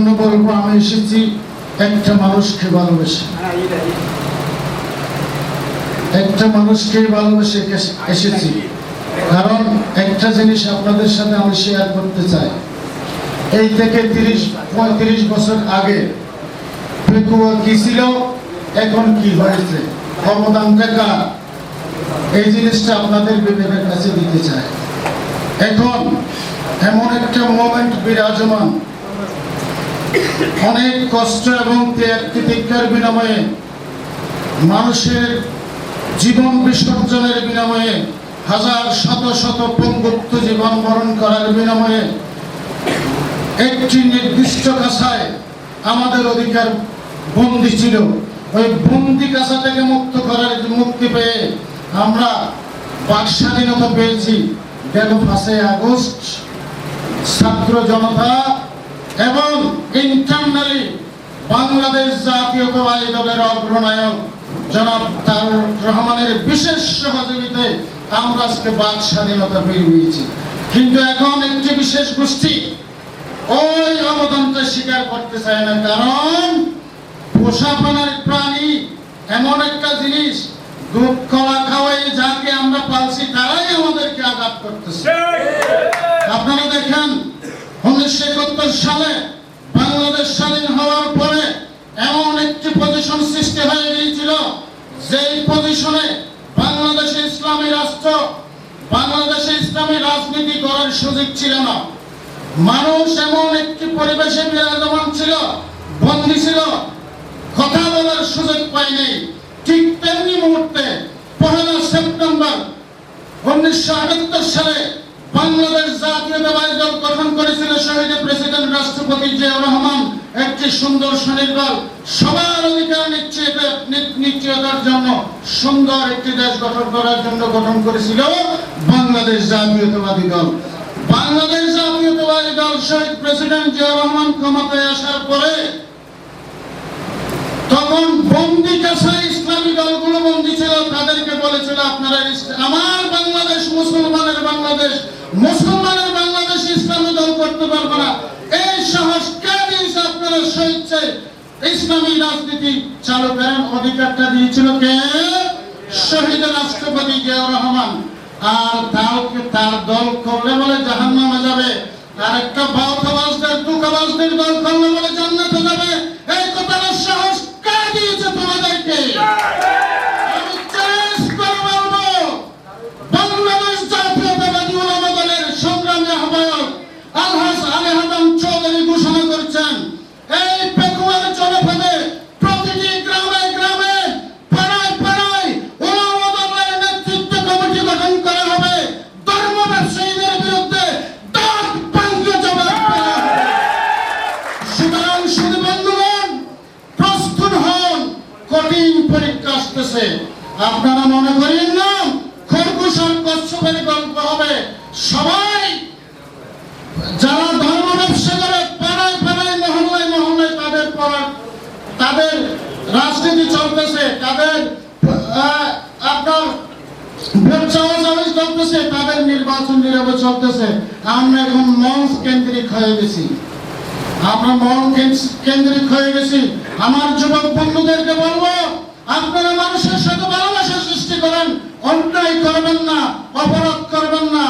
জন্য বলব আমি এসেছি একটা মানুষকে ভালোবেসে। একটা মানুষকে ভালোবেসে এসেছি। কারণ একটা জিনিস আপনাদের সাথে আমি শেয়ার করতে চাই। এই থেকে তিরিশ পঁয়ত্রিশ বছর আগে পেকুয়া কি ছিল এখন কি হয়েছে অবদানটা কার? এই জিনিসটা আপনাদের বিবেকের কাছে দিতে চাই। এখন এমন একটা মোমেন্ট বিরাজমান অনেক কষ্ট এবং ত্যাগ তিতিক্ষার বিনিময়ে, মানুষের জীবন বিসর্জনের বিনিময়ে, হাজার শত শত পঙ্গুত্ব জীবন বরণ করার বিনিময়ে, একটি নির্দিষ্ট কাছায় আমাদের অধিকার বন্দি ছিল। ওই বন্দি কাছা থেকে মুক্ত করার, মুক্তি পেয়ে আমরা বাক স্বাধীনতা পেয়েছি। গেল পাঁচই আগস্ট, ছাত্র জনতা এবং ইন্টারনালি বাংলাদেশ জাতীয়তাবাদী দলের অগ্রনায়ক জনাব তারুর রহমানের বিশেষ সহযোগিতায় আমরা আজকে বাক স্বাধীনতা পেয়ে গিয়েছি। কিন্তু এখন একটি বিশেষ গোষ্ঠী ওই অবদানটা স্বীকার করতে চায় না, কারণ পোষা পানার প্রাণী এমন একটা জিনিস, দুধ কলা খাওয়াই যাকে আমরা পালছি, তারাই আমাদেরকে আঘাত করতেছে। একাত্তর সালে বাংলাদেশ স্বাধীন হওয়ার পরে এমন একটি পজিশন সৃষ্টি হয়ে গিয়েছিল, যেই পজিশনে বাংলাদেশে ইসলামী রাষ্ট্র, বাংলাদেশে ইসলামী রাজনীতি করার সুযোগ ছিল না। মানুষ এমন একটি পরিবেশে বিরাজমান ছিল, বন্দী ছিল, কথা বলার সুযোগ পায়নি। ঠিক তেমনি মুহূর্তে পহেলা সেপ্টেম্বর উনিশশো আটাত্তর সালে বাংলাদেশ জাতীয়তাবাদী দল গঠন করেছিল শহীদ প্রেসিডেন্ট রাষ্ট্রপতি জিয়াউর রহমান। একটি সুন্দর স্বনির্ভর সবার অধিকার নিশ্চিত নিশ্চয়তার জন্য সুন্দর একটি দেশ গঠন করার জন্য গঠন করেছিল বাংলাদেশ জাতীয়তাবাদী দল। বাংলাদেশ জাতীয়তাবাদী দল শহীদ প্রেসিডেন্ট জিয়াউর রহমান ক্ষমতায় আসার পরে তখন বন্দি কাছায় ইসলামী দলগুলো বন্দি ছিল তাদেরকে বলেছিল আপনারা ইস- আমার বাংলাদেশ মুসলমানের বাংলাদেশ মুসলমানের বাংলাদেশ ইসলামী দল করতে পারবে না এই সাহস কে দিয়েছে আপনারা স্বেচ্ছায় ইসলামী রাজনীতি চালু করেন অধিকারটা দিয়েছিল কে? শহীদ রাষ্ট্রপতি জিয়াউর রহমান। আর তাও তার দল করলে বলে জাহান্নামে যাবে। আর একটা কঠিন পরীক্ষা আসতেছে। আপনারা মনে করেন না, খরগোশ আর কচ্ছপের গল্প হবে। সবাই যারা ধর্ম ব্যবসা করে, পাড়ায় পাড়ায়, মহল্লায় মহল্লায় তাদের পড়া তাদের রাজনীতি চলতেছে, তাদের আপনার চাওয়া চাওয়াই চলতেছে, তাদের নির্বাচন নিরাপদ চলতেছে। আমরা এখন মঞ্চ কেন্দ্রিক হয়ে গেছি। আমরা মন কেন্দ্র- কেন্দ্রিক হয়ে গেছি। আমার যুবক বন্ধুদেরকে বলব, আপনারা মানুষের সাথে ভালোবাসা সৃষ্টি করেন, অন্যায় করবেন না, অপরাধ করবেন না।